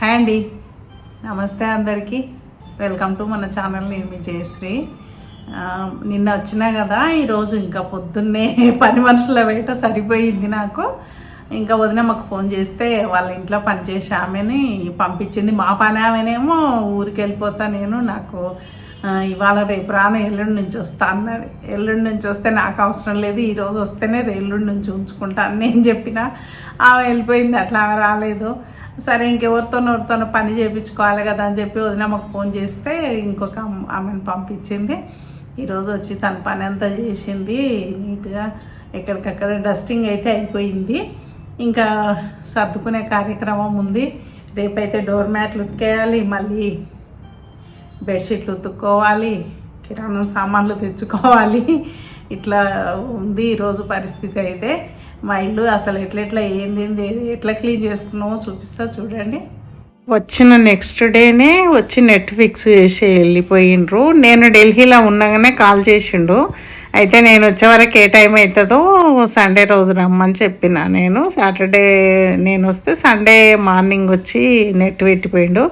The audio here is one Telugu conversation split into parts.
హాయ్ అండి. నమస్తే అందరికీ. వెల్కమ్ టు మన ఛానల్ నేను మీ జయశ్రీ. నిన్న వచ్చినా కదా ఈరోజు ఇంకా పొద్దున్నే పని మనుషుల వేట సరిపోయింది నాకు. ఇంకా వదిన మాకు ఫోన్ చేస్తే వాళ్ళ ఇంట్లో పనిచేసే ఆమెని పంపించింది. మా పని ఆమెనేమో ఊరికి వెళ్ళిపోతా నేను. నాకు ఇవాళ రేపు రాను ఎల్లుండి నుంచి వస్తా అన్నది. ఎల్లుండి నుంచి వస్తే నాకు అవసరం లేదు ఈరోజు వస్తేనే ఎల్లుండి నుంచి ఉంచుకుంటా అని నేను చెప్పిన. ఆమె వెళ్ళిపోయింది అట్లా ఆమె రాలేదు. సరే ఇంకెవరితోనో ఎవరితోనో పని చేయించుకోవాలి కదా అని చెప్పి వదిన మాకు ఫోన్ చేస్తే ఇంకొక ఆమెను పంపించింది. ఈరోజు వచ్చి తన పని అంతా చేసింది నీట్గా ఎక్కడికక్కడ డస్టింగ్ అయితే అయిపోయింది. ఇంకా సర్దుకునే కార్యక్రమం ఉంది. రేపైతే డోర్ మ్యాట్లు ఉతికేయాలి మళ్ళీ బెడ్షీట్లు ఉతుక్కోవాలి కిరాణా సామాన్లు తెచ్చుకోవాలి. ఇట్లా ఉంది ఈరోజు పరిస్థితి అయితే. మా ఇల్లు అసలు ఎట్లెట్లా ఏంది ఏంది ఎట్లా క్లీన్ చేసుకున్నామో చూపిస్తా చూడండి. వచ్చిన నెక్స్ట్ డేనే వచ్చి నెట్ ఫిక్స్ చేసి వెళ్ళిపోయిండ్రు. నేను ఢిల్లీలో ఉండగానే కాల్ చేసిండు. అయితే నేను వచ్చేవరకు ఏ టైం అవుతుందో సండే రోజు రమ్మని చెప్పిన నేను. సాటర్డే నేను వస్తే సండే మార్నింగ్ వచ్చి నెట్ పెట్టిపోయిండు.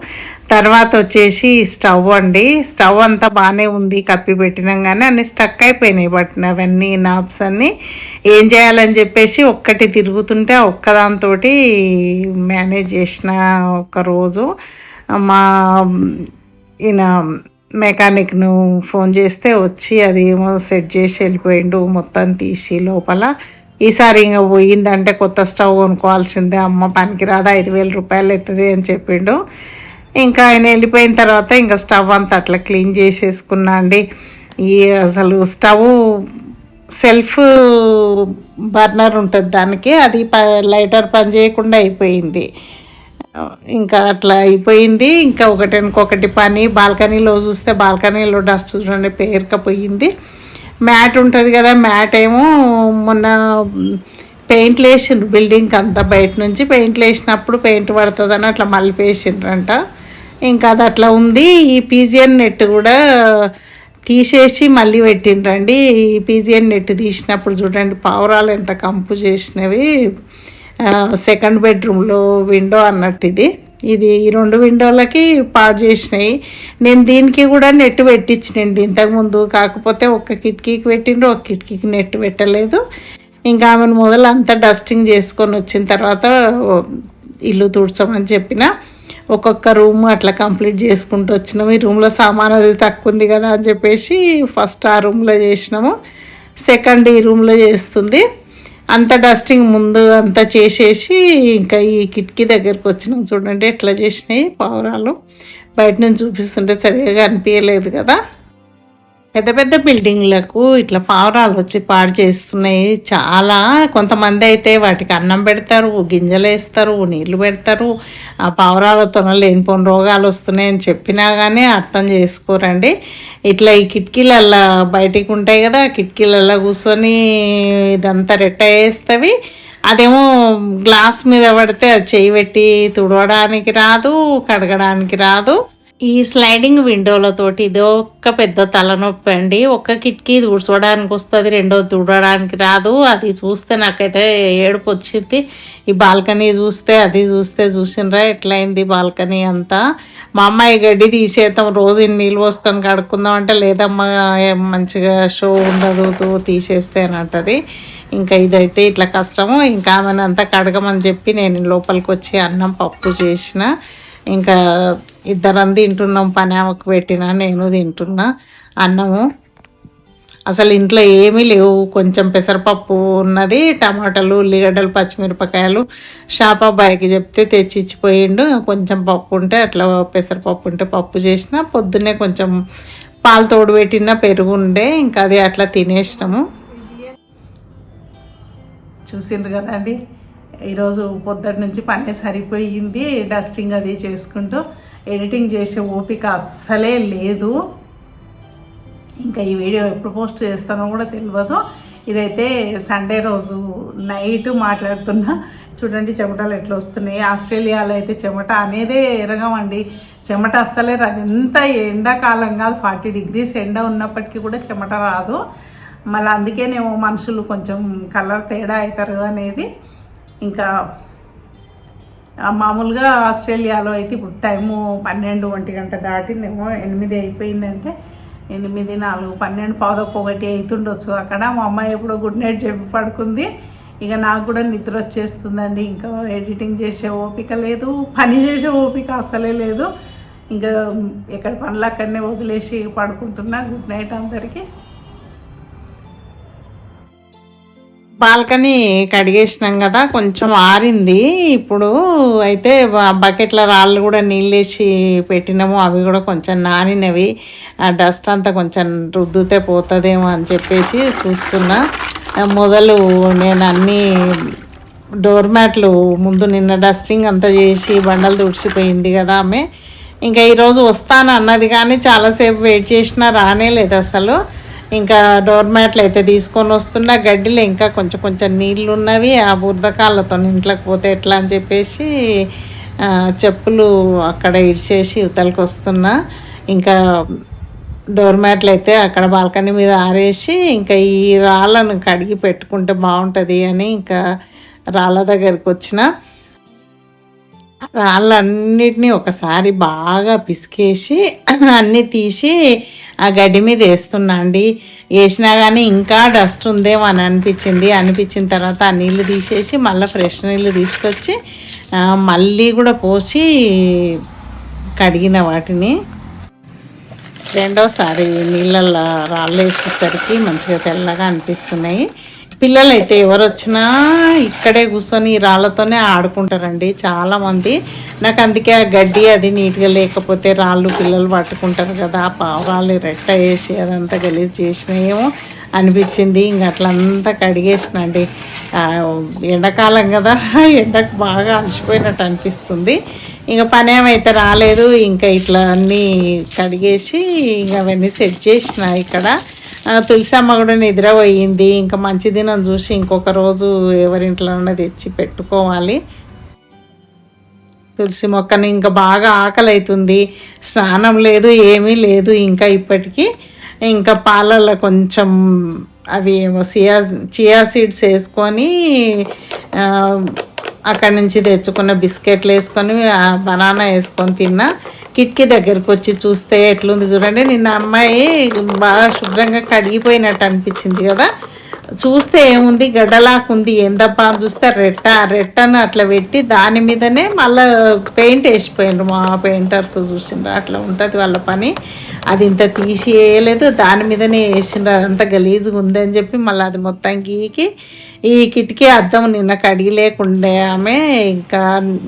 తర్వాత వచ్చేసి స్టవ్ అండి. స్టవ్ అంతా బాగానే ఉంది కప్పి పెట్టినాం కానీ అన్ని స్టక్ అయిపోయినాయి బట్ అవన్నీ నాబ్స్ అన్నీ. ఏం చేయాలని చెప్పేసి ఒక్కటి తిరుగుతుంటే ఒక్కదాంతో మేనేజ్ చేసిన ఒక రోజు. మా ఈయన మెకానిక్ను ఫోన్ చేస్తే వచ్చి అది ఏమో సెట్ చేసి వెళ్ళిపోయిండు మొత్తం తీసి లోపల. ఈసారి ఇంకా పోయిందంటే కొత్త స్టవ్ కొనుక్కోవాల్సిందే అమ్మ పనికిరాదు ఐదు వేల రూపాయలు అవుతుంది అని చెప్పిండు. ఇంకా ఆయన వెళ్ళిపోయిన తర్వాత ఇంకా స్టవ్ అంతా అట్లా క్లీన్ చేసేసుకున్నా అండి. ఈ అసలు స్టవ్ సెల్ఫ్ బర్నర్ ఉంటుంది దానికి అది ప లైటర్ పని చేయకుండా అయిపోయింది. ఇంకా అట్లా అయిపోయింది. ఇంకా ఒకటి ఇంకొకటి పని బాల్కనీలో చూస్తే బాల్కనీలో డస్ట్ చూడండి పేరుకపోయింది. మ్యాట్ ఉంటుంది కదా మ్యాట్ ఏమో మొన్న పెయింట్లు వేసిండ్రు బిల్డింగ్కి అంతా బయట నుంచి. పెయింట్లు వేసినప్పుడు పెయింట్ పడుతుందని అట్లా మళ్ళీ వేసిండ్రంట ఇంకా అది అట్లా ఉంది. ఈ పీజియన్ నెట్ కూడా తీసేసి మళ్ళీ పెట్టిండ్రండి. ఈ పీజియన్ నెట్ తీసినప్పుడు చూడండి పావురాలు ఎంత కంపు చేసినవి. సెకండ్ బెడ్రూమ్లో విండో అన్నట్టు ఇది. ఇది ఈ రెండు విండోలకి పాడు చేసినాయి. నేను దీనికి కూడా నెట్ పెట్టించినండి. ఇంతకుముందు కాకపోతే ఒక కిటికీకి పెట్టిండ్రు ఒక కిటికీకి నెట్ పెట్టలేదు. ఇంకా ఆమెను మొదలు అంతా డస్టింగ్ చేసుకొని వచ్చిన తర్వాత ఇల్లు తుడ్చమని చెప్పిన. ఒక్కొక్క రూమ్ అట్లా కంప్లీట్ చేసుకుంటూ వచ్చినాము. ఈ రూమ్లో సామాన్ అది తక్కువ ఉంది కదా అని చెప్పేసి ఫస్ట్ ఆ రూమ్లో చేసినాము. సెకండ్ ఈ రూమ్లో చేస్తుంది. అంత డస్టింగ్ ముందు అంతా చేసేసి ఇంకా ఈ కిటికీ దగ్గరకు వచ్చినాం చూడండి ఎట్లా చేసినాయి పావురాలు. బయట నుంచి చూపిస్తుంటే సరిగా అనిపించలేదు కదా. పెద్ద పెద్ద బిల్డింగ్లకు ఇట్లా పావురాలు వచ్చి పాడు చేస్తున్నాయి. చాలా కొంతమంది అయితే వాటికి అన్నం పెడతారు గింజలు వేస్తారు నీళ్ళు పెడతారు. ఆ పావురాలతో లేనిపోని రోగాలు వస్తున్నాయని చెప్పినా కానీ అర్థం చేసుకోరండి. ఇట్లా ఈ కిటికీలల్లా బయటికి ఉంటాయి కదా కిటికీలల్లా కిటికీలల్లో కూర్చొని ఇదంతా రెట్ట వేస్తవి అదేమో గ్లాస్ మీద పడితే అది చేయి పెట్టి తుడవడానికి రాదు కడగడానికి రాదు. ఈ స్లైడింగ్ విండోలతోటి ఇదో ఒక్క పెద్ద తలనొప్పి అండి. ఒక్క కిటికీ తుడచడానికి వస్తుంది రెండో తుడవడానికి రాదు. అది చూస్తే నాకైతే ఏడుపు వచ్చింది. ఈ బాల్కనీ చూస్తే అది చూస్తే చూసినరా ఎట్లయింది బాల్కనీ అంతా? మా అమ్మాయి గడ్డి తీసేద్దాం రోజు ఇన్ని నీళ్ళు పోసుకొని కడుక్కుందాం అంటే లేదమ్మా ఏం మంచిగా షో ఉండదు తీసేస్తే అని అంటది. ఇంకా ఇదైతే ఇట్లా కష్టము. ఇంకా ఆమెను అంతా కడగమని చెప్పి నేను లోపలికి వచ్చి అన్నం పప్పు చేసిన. ఇంకా ఇద్దరం తింటున్నాం పని ఆమెకు పెట్టిన నేను తింటున్నా అన్నము. అసలు ఇంట్లో ఏమీ లేవు. కొంచెం పెసరపప్పు ఉన్నది టమాటాలు ఉల్లిగడ్డలు పచ్చిమిరపకాయలు. షాప్ అబ్బాయికి చెప్తే తెచ్చి ఇచ్చిపోయిండు కొంచెం పప్పు ఉంటే అట్లా పెసరపప్పు ఉంటే పప్పు చేసిన పొద్దున్నే కొంచెం పాలు తోడు పెట్టిన పెరుగు ఉండే ఇంకా అది అట్లా తినేసినాము. చూసిండ్రు కదండి ఈరోజు పొద్దుటి నుంచి పని సరిపోయింది డస్టింగ్ అది చేసుకుంటూ ఎడిటింగ్ చేసే ఓపిక అస్సలే లేదు. ఇంకా ఈ వీడియో ఎప్పుడు పోస్ట్ చేస్తానో కూడా తెలియదు ఇదైతే సండే రోజు నైట్ మాట్లాడుతున్నా. చూడండి చెమటలు ఎట్లా వస్తున్నాయి. ఆస్ట్రేలియాలో అయితే చెమట అనేదే ఎరగమండి. చెమట అస్సలే రాదు. ఎంత ఎండాకాలం కాదు ఫార్టీ డిగ్రీస్ ఎండ ఉన్నప్పటికీ కూడా చెమట రాదు. మళ్ళీ అందుకేనేమో మనుషులు కొంచెం కలర్ తేడా అవుతారు అనేది ఇంకా మామూలుగా ఆస్ట్రేలియాలో అయితే ఇప్పుడు టైము పన్నెండు ఒంటి గంట దాటిందేమో ఎనిమిది అయిపోయిందంటే ఎనిమిది నాలుగు పన్నెండు పాదొక్క ఒకటి అవుతుండొచ్చు అక్కడ మా అమ్మాయి ఎప్పుడో గుడ్ నైట్ చెప్పి పడుకుంది. ఇక నాకు కూడా నిద్ర వచ్చేస్తుందండి. ఇంకా ఎడిటింగ్ చేసే ఓపిక లేదు పని చేసే ఓపిక అసలే లేదు. ఇంకా ఎక్కడ పనులు అక్కడనే వదిలేసి పడుకుంటున్నా. గుడ్ నైట్ అందరికీ. బాల్కనీ కడిగేసినాం కదా కొంచెం ఆరింది. ఇప్పుడు అయితే బకెట్ల రాళ్ళు కూడా నీళ్ళేసి పెట్టినాము. అవి కూడా కొంచెం నానినవి. ఆ డస్ట్ అంతా కొంచెం రుద్దుతే పోతుందేమో అని చెప్పేసి చూస్తున్నా. మొదలు నేను అన్నీ డోర్ మ్యాట్లు ముందు నిన్న డస్టింగ్ అంతా చేసి బండలు తుడిచిపోయింది కదా ఆమె. ఇంకా ఈరోజు వస్తాను అన్నది కానీ చాలాసేపు వెయిట్ చేసినా రానే లేదు అసలు. ఇంకా డోర్ మ్యాట్లు అయితే తీసుకొని వస్తున్నా గడ్డిలో ఇంకా కొంచెం కొంచెం నీళ్ళు ఉన్నవి ఆ బురదకాళ్ళతో ఇంట్లోకి పోతే ఎట్లా అని చెప్పేసి చెప్పులు అక్కడ ఇడిచేసి ఇవతలకి వస్తున్నా. ఇంకా డోర్ మ్యాట్లు అయితే అక్కడ బాల్కనీ మీద ఆరేసి ఇంకా ఈ రాళ్ళను కడిగి పెట్టుకుంటే బాగుంటుంది అని ఇంకా రాళ్ళ దగ్గరికి వచ్చిన. రాళ్ళన్నిటినీ ఒకసారి బాగా పిసికేసి అన్నీ తీసి ఆ గడ్డి మీద వేస్తున్నా అండి. వేసినా కానీ ఇంకా డస్ట్ ఉందేమో అని అనిపించింది. అనిపించిన తర్వాత ఆ నీళ్ళు తీసేసి మళ్ళీ ఫ్రెష్ నీళ్ళు తీసుకొచ్చి మళ్ళీ కూడా పోసి కడిగిన వాటిని. రెండోసారి నీళ్ళల్లో రాళ్ళు వేసేసరికి మంచిగా తెల్లగా అనిపిస్తున్నాయి. పిల్లలు అయితే ఎవరు వచ్చినా ఇక్కడే కూర్చొని ఈ రాళ్ళతోనే ఆడుకుంటారండి చాలామంది. నాకు అందుకే ఆ గడ్డి అది నీట్గా లేకపోతే రాళ్ళు పిల్లలు పట్టుకుంటారు కదా ఆ పావురాళ్ళు రెట్ట వేసి అదంతా గలీజ్ చేసినాయేమో అనిపించింది. ఇంక అట్లంతా కడిగేసినండి ఎండాకాలం కదా ఎండకు బాగా అలసిపోయినట్టు అనిపిస్తుంది. ఇంకా పని ఏమైతే రాలేదు. ఇంకా ఇట్లా అన్నీ కడిగేసి ఇంకా అవన్నీ సెట్ చేసిన ఇక్కడ. తులసమ్మ కూడా నిద్ర పోయింది. ఇంకా మంచి దినం చూసి ఇంకొక రోజు ఎవరింట్లోనే తెచ్చి పెట్టుకోవాలి. తులసి మొక్కని ఇంకా బాగా ఆకలి అవుతుంది స్నానం లేదు ఏమీ లేదు. ఇంకా ఇప్పటికీ ఇంకా పాలల్లో కొంచెం అవి ఏమో సియా చియా సీడ్స్ వేసుకొని అక్కడి నుంచి తెచ్చుకున్న బిస్కెట్లు వేసుకొని బనానా వేసుకొని తిన్నా. కిటికీ దగ్గరకు వచ్చి చూస్తే ఎట్లుంది చూడండి. నిన్న అమ్మాయి బాగా శుభ్రంగా కడిగిపోయినట్టు అనిపించింది కదా. చూస్తే ఏముంది? గడ్డలాకుంది. ఏందబ్బా అని చూస్తే రెట్ట. రెట్టను అట్లా పెట్టి దాని మీదనే మళ్ళీ పెయింట్ వేసిపోయినారు మా పెయింటర్స్ చూసిండ్రు. అట్లా ఉంటుంది వాళ్ళ పని. అది ఇంత తీసి వేయలేదు దాని మీదనే వేసిండ్రు అదంతా గలీజ్గా ఉంది అని చెప్పి మళ్ళీ అది మొత్తం గీకి ఈ కిటికీ అద్దం నిన్న కడిగి లేకుండే ఆమె ఇంకా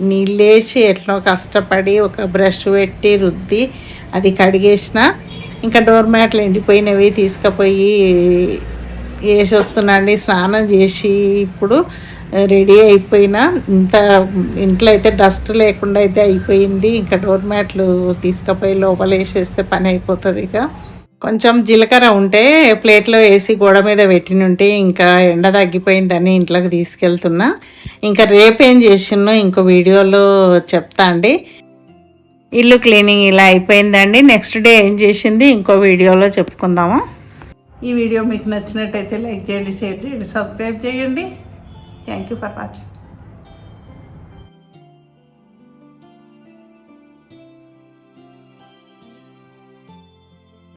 నీళ్ళేసి ఎట్లా కష్టపడి ఒక బ్రష్ పెట్టి రుద్ది అది కడిగేసిన. ఇంకా డోర్ మ్యాట్లు ఎండిపోయినవి తీసుకుపోయి వేసి వస్తున్నాండి స్నానం చేసి ఇప్పుడు రెడీ అయిపోయినా. ఇంత ఇంట్లో అయితే డస్ట్ లేకుండా అయితే అయిపోయింది. ఇంకా డోర్ మ్యాట్లు తీసుకుపోయి లోపల వేసేస్తే పని అయిపోతుంది ఇక. కొంచెం జీలకర్ర ఉంటే ప్లేట్లో వేసి గోడ మీద పెట్టినుంటే ఇంకా ఎండ తగ్గిపోయిందని ఇంట్లోకి తీసుకెళ్తున్నా. ఇంకా రేపేం చేసినో ఇంకో వీడియోలో చెప్తా అండి. ఇల్లు క్లీనింగ్ ఇలా అయిపోయిందండి. నెక్స్ట్ డే ఏం చేసింది ఇంకో వీడియోలో చెప్పుకుందాము. ఈ వీడియో మీకు నచ్చినట్టయితే లైక్ చేయండి షేర్ చేయండి సబ్స్క్రైబ్ చేయండి. Thank you for watching